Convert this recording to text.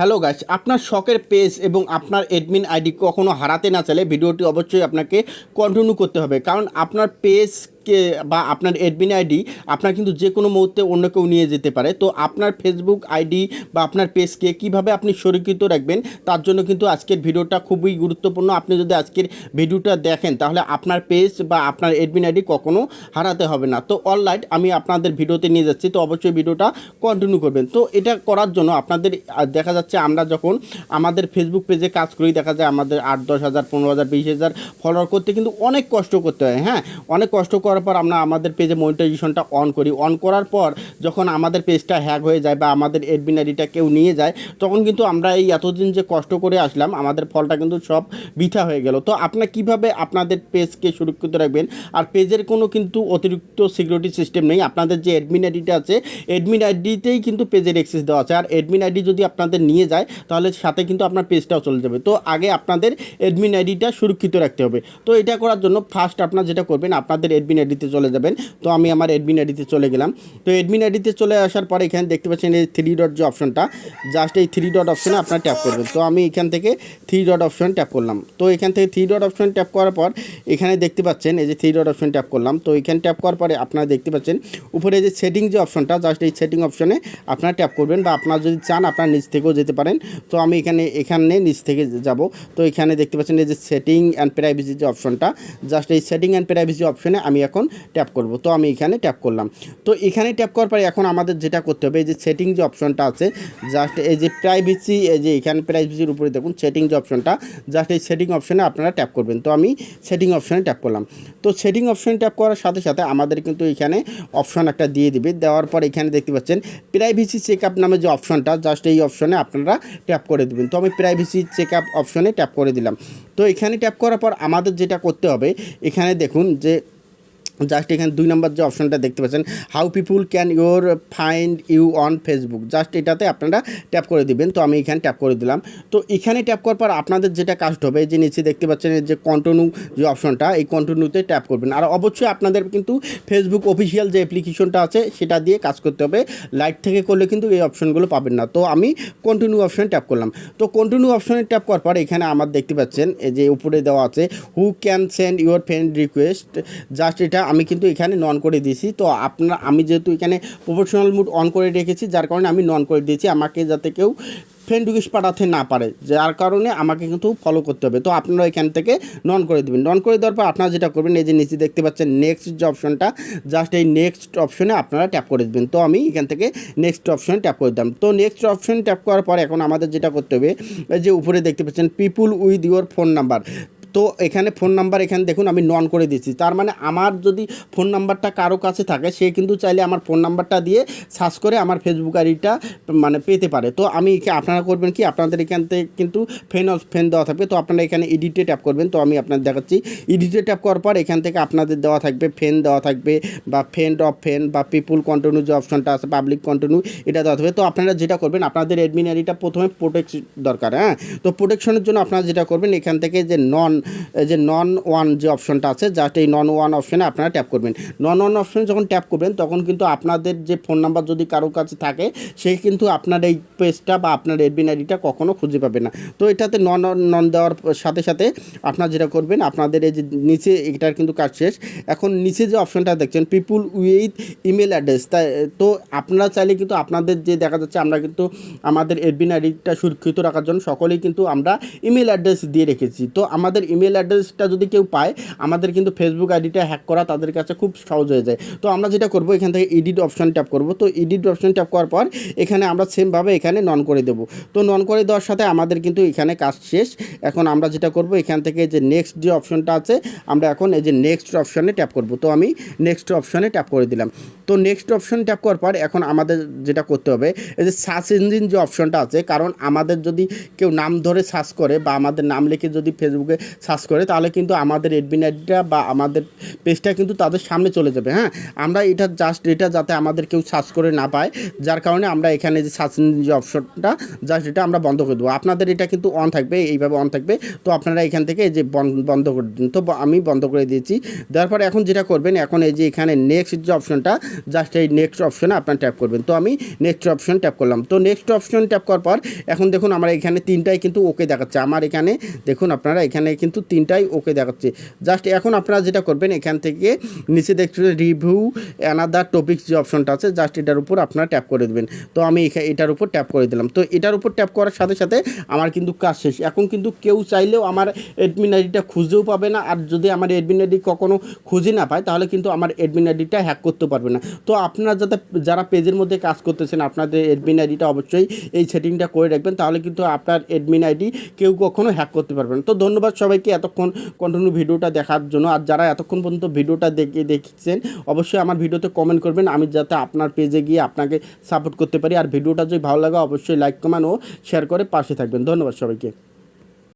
Hello guys আপনার শখের page এবং আপনার অ্যাডমিন আইডি কখনো হারাতে না চাইলে ভিডিওটি অবশ্যই আপনাকে কন্টিনিউ করতে হবে। কারণ আপনার পেজকে বা আপনার অ্যাডমিন আইডি আপনার কিন্তু যে কোনো মুহূর্তে অন্য কেউ নিয়ে যেতে পারে। তো আপনার ফেসবুক আইডি বা আপনার পেজকে কীভাবে আপনি সুরক্ষিত রাখবেন, তার জন্য কিন্তু আজকের ভিডিওটা খুবই গুরুত্বপূর্ণ। আপনি যদি আজকের ভিডিওটা দেখেন, তাহলে আপনার পেজ বা আপনার অ্যাডমিন আইডি কখনো হারাতে হবে না। তো অনলাইন আমি আপনাদের ভিডিওতে নিয়ে যাচ্ছি, তো অবশ্যই ভিডিওটা কন্টিনিউ করবেন। তো এটা করার জন্য আপনাদের দেখা যাচ্ছে আমরা যখন আমাদের ফেসবুক পেজে কাজ করি, দেখা যায় আমাদের আট, দশ হাজার, পনেরো হাজার, বিশ হাজার ফলোয়ার করতে কিন্তু অনেক কষ্ট করতে হয় হ্যাঁ? অনেক কষ্ট করার পর আমরা আমাদের পেজে মনিটাইজেশনটা অন করি। অন করার পর যখন আমাদের পেজটা হ্যাক হয়ে যায় বা আমাদের আইডিটা কেউ নিয়ে যায়, তখন কিন্তু আমরা এই এতদিন যে কষ্ট করে আসলাম, আমাদের ফলটা কিন্তু সব বৃথা হয়ে গেল। তো আপনার কীভাবে আপনাদের পেজকে সুরক্ষিত রাখবেন? আর পেজের কোনো কিন্তু অতিরিক্ত সিকিউরিটি সিস্টেম নেই। আপনাদের যে অ্যাডমিন আইডিটা আছে অ্যাডমিন আইডিতেই কিন্তু পেজের অ্যাক্সেস দেওয়া আছে। আর অ্যাডমিন আইডি যদি আপনাদের নিয়ে যায়, তাহলে সাথে কিন্তু আপনার পেজটাও চলে যাবে। তো আগে আপনাদের অ্যাডমিন আইডিটা সুরক্ষিত রাখতে হবে। তো এটা করার জন্য ফার্স্ট আপনার যেটা করবেন, আপনাদের অ্যাডমিন আইডিতে চলে যাবেন। তো আমি আমার অ্যাডমিন আইডিতে চলে গেলাম। তো অ্যাডমিন আইডিতে চলে আসার পরে এখানে দেখতে পাচ্ছেন এই থ্রি ডট যে অপশনটা জাস্ট এই থ্রি ডট অপশনে আপনার ট্যাপ করবেন। তো আমি এখান থেকে থ্রি ডট অপশন ট্যাপ করলাম। তো এখান থেকে থ্রি ডট অপশন ট্যাপ করার পর এখানে দেখতে পাচ্ছেন এই যে থ্রি ডট অপশন ট্যাপ করলাম। তো এখানে ট্যাপ করার পরে আপনারা দেখতে পাচ্ছেন উপরে যে সেটিং যে অপশনটা জাস্ট এই সেটিং অপশনে আপনারা ট্যাপ করবেন বা আপনারা যদি চান আপনারা নিচ থেকেও যেতে পারেন। তো আমি এখানে এখানে নিচ থেকে যাব। তো এখানে দেখতে পাচ্ছেন এই যে সেটিং অ্যান্ড প্রাইভেসি যে অপশনটা জাস্ট এই সেটিং অ্যান্ড প্রাইভেসি অপশনে আমি এখন ট্যাপ করব। তো আমি এখানে ট্যাপ করলাম। তো এখানে ট্যাপ করার পরে এখন আমাদের যেটা করতে হবে, এই যে সেটিং যে অপশনটা আছে জাস্ট এই যে প্রাইভেসি এই যে এখানে প্রাইভেসির উপরে দেখুন সেটিং যে অপশনটা জাস্ট এই সেটিং অপশনে আপনারা ট্যাপ করবেন। তো আমি সেটিং অপশনে ট্যাপ করলাম। তো সেটিং অপশনে ট্যাপ করার সাথে সাথে আমাদের কিন্তু এখানে অপশন একটা দিয়ে দিবে। দেওয়ার পর এখানে দেখতে পাচ্ছেন প্রাইভেসি চেক আপ নামে যে অপশনটা জাস্ট এই অপশনে আপনারা ট্যাপ করে দেবেন। তো আমি প্রাইভেসি চেক আপ অপশনে ট্যাপ করে দিলাম। তো এখানে ট্যাপ করার পর আমাদের যেটা করতে হবে, এখানে দেখুন যে জাস্ট এখানে দুই নম্বর যে অপশনটা দেখতে পাচ্ছেন how people can your find you on Facebook just এটাতে আপনারা ট্যাপ করে দিবেন, তো আমি এখানে ট্যাপ করে দিলাম। তো এখানে ট্যাপ করার পর আপনাদের যেটা কাজ হবে, যে নিচে দেখতে পাচ্ছেন যে কন্টিনিউ যে অপশনটা, এই কন্টিনিউতে ট্যাপ করবেন। আর অবশ্যই আপনাদের কিন্তু ফেসবুক অফিসিয়াল যে অ্যাপ্লিকেশনটা আছে, সেটা দিয়ে কাজ করতে হবে। লাইট থেকে করলে কিন্তু এই অপশনগুলো পাবেন না। তো আমি কন্টিনিউ অপশনে ট্যাপ করলাম। তো কন্টিনিউ অপশনে ট্যাপ করার পর এখানে আমার দেখতে পাচ্ছেন, এই যে উপরে দেওয়া আছে who can send your friend request just এটা আমি কিন্তু এখানে নন করে দিয়েছি। তো আপনার, আমি যেহেতু এখানে প্রফেশনাল মুড অন করে রেখেছি, যার কারণে আমি নন করে দিয়েছি। আমাকে যাতে কেউ ফ্রেন্ড রিকোয়েস্ট পাঠাতে না পারে, যার কারণে আমাকে কিন্তু ফলো করতে হবে। তো আপনারা এখান থেকে নন করে দেবেন। নন করে দেওয়ার পর আপনারা যেটা করবেন, এই যে নিচে দেখতে পাচ্ছেন নেক্সট যে অপশনটা জাস্ট এই নেক্সট অপশনে আপনারা ট্যাপ করে দেবেন। তো আমি এখান থেকে নেক্সট অপশনে ট্যাপ করে দিলাম। তো নেক্সট অপশন ট্যাপ করার পর এখন আমাদের যেটা করতে হবে যে উপরে দেখতে পাচ্ছেন people with your phone number তো এখানে ফোন নাম্বার এখানে দেখুন, আমি নন করে দিচ্ছি তার মানে আমার যদি ফোন নাম্বারটা কারও কাছে থাকে, সে কিন্তু চাইলে আমার ফোন নাম্বারটা দিয়ে সার্চ করে আমার ফেসবুক আইডিটা মানে পেতে পারে। তো আমি আপনারা করবেন কি, আপনাদের এখান থেকে কিন্তু ফেন ফেন দেওয়া থাকবে। তো আপনারা এখানে এডিটে ট্যাপ করবেন। তো আমি আপনাদের দেখাচ্ছি এডিটে ট্যাপ করার পর এখান থেকে আপনাদের দেওয়া থাকবে ফেন দেওয়া থাকবে, বা ফ্রেন্ড অফ ফেন বা পিপুল কন্টিনিউ যে অপশনটা আছে পাবলিক কন্টিনিউ এটা দেওয়া থাকবে। তো আপনারা যেটা করবেন, আপনাদের অ্যাডমিন আইডিটা প্রথমে প্রোটেক্ট দরকার হ্যাঁ? তো প্রোটেকশনের জন্য আপনারা যেটা করবেন, এখান থেকে যে নন যে নন ওয়ান যে অপশনটা আছে জাস্ট এই নন ওয়ান অপশনে আপনারা ট্যাপ করবেন। নন ওয়ান অপশনে যখন ট্যাপ করবেন, তখন কিন্তু আপনাদের যে ফোন নাম্বার যদি কারও কাছে থাকে, সে কিন্তু আপনার এই পেজটা বা আপনার এডমিন আইডিটা কখনও খুঁজে পাবে না। তো এটাতে নন নন দেওয়ার সাথে সাথে আপনারা যেটা করবেন, আপনাদের এই যে নিচে এটার কিন্তু কাজ শেষ। এখন নিচে যে অপশনটা দেখছেন পিপুল উইথ ইমেল অ্যাড্রেস তাই, তো আপনারা চাইলে কিন্তু আপনাদের যে দেখা যাচ্ছে, আমরা কিন্তু আমাদের এডমিন আইডিটা সুরক্ষিত রাখার জন্য সকলেই কিন্তু আমরা ইমেল অ্যাড্রেস দিয়ে রেখেছি। তো আমাদের ইমেল অ্যাড্রেসটা যদি কেউ পায়, আমাদের কিন্তু ফেসবুক আইডিটা হ্যাক করা তাদের কাছে খুব সহজ হয়ে যায়। তো আমরা যেটা করব, এখান থেকে এডিট অপশন ট্যাপ করব। তো এডিট অপশন ট্যাপ করার পর এখানে আমরা সেমভাবে এখানে নন করে দেবো। তো নন করে দেওয়ার সাথে আমাদের কিন্তু এখানে কাজ শেষ। এখন আমরা যেটা করব, এখান থেকে যে নেক্সট যে অপশনটা আছে, আমরা এখন এই যে নেক্সট অপশনে ট্যাপ করব। তো আমি নেক্সট অপশনে ট্যাপ করে দিলাম। তো নেক্সট অপশন ট্যাপ করার পর এখন আমাদের যেটা করতে হবে, এই যে সার্চ ইঞ্জিন যে অপশনটা আছে, কারণ আমাদের যদি কেউ নাম ধরে সার্চ করে বা আমাদের নাম লিখে যদি ফেসবুকে সার্চ করে, তাহলে কিন্তু আমাদের এডমিন আইডিটা বা আমাদের পেজটা কিন্তু তাদের সামনে চলে যাবে হ্যাঁ? আমরা এটা জাস্ট এটা যাতে আমাদের কেউ সার্চ করে না পায়, যার কারণে আমরা এখানে যে সার্চ যে অপশনটা জাস্ট এটা আমরা বন্ধ করে দেবো। আপনাদের এটা কিন্তু অন থাকবে, এইভাবে অন থাকবে। তো আপনারা এখান থেকে যে বন- বন্ধ করে দিন। তো আমি বন্ধ করে দিয়েছি। দেওয়ার এখন যেটা করবেন, এখন এই যে এখানে নেক্সট যে অপশনটা জাস্ট এই নেক্সট অপশনে আপনার ট্যাপ করবেন। তো আমি নেক্সট অপশন ট্যাপ করলাম। তো নেক্সট অপশন ট্যাপ করার পর, এখন দেখুন, আমার এখানে তিনটাই কিন্তু ওকে দেখাচ্ছে। আমার এখানে, দেখুন, আপনারা এখানে কিন্তু তিনটাই ওকে দেখাচ্ছে। জাস্ট এখন আপনারা যেটা করবেন, এখান থেকে নিচে দেখছেন রিভিউ অ্যানাদার টপিক্স যে অপশনটা আছে জাস্ট এটার উপর আপনারা ট্যাপ করে দেবেন। তো আমি এটার উপর ট্যাপ করে দিলাম। তো এটার উপর ট্যাপ করার সাথে সাথে আমার কিন্তু কাজ শেষ। এখন কিন্তু কেউ চাইলেও আমার এডমিন আইডিটা খুঁজেও পাবে না। আর যদি আমার এডমিন আইডি কখনও খুঁজে না পায়, তাহলে কিন্তু আমার এডমিন আইডিটা হ্যাক করতে পারবে না। তো আপনারা যাতে, যারা পেজের মধ্যে কাজ করতেছেন, আপনাদের এডমিন আইডিটা অবশ্যই এই সেটিংটা করে রাখবেন। তাহলে কিন্তু আপনার এডমিন আইডি কেউ কখনো হ্যাক করতে পারবে না। তো ধন্যবাদ সবাইকে এতক্ষণ কন্টিনিউ ভিডিওটা দেখার জন্য। আর যারা এতক্ষণ পর্যন্ত ভিডিওটা দেখে দেখছেন, অবশ্যই আমার ভিডিওতে কমেন্ট করবেন। আমি যাতে আপনার পেজে গিয়ে আপনাকে সাপোর্ট করতে পারি। আর ভিডিওটা যদি ভালো লাগে, অবশ্যই লাইক কমান ও শেয়ার করে পাশে থাকবেন। ধন্যবাদ সবাইকে।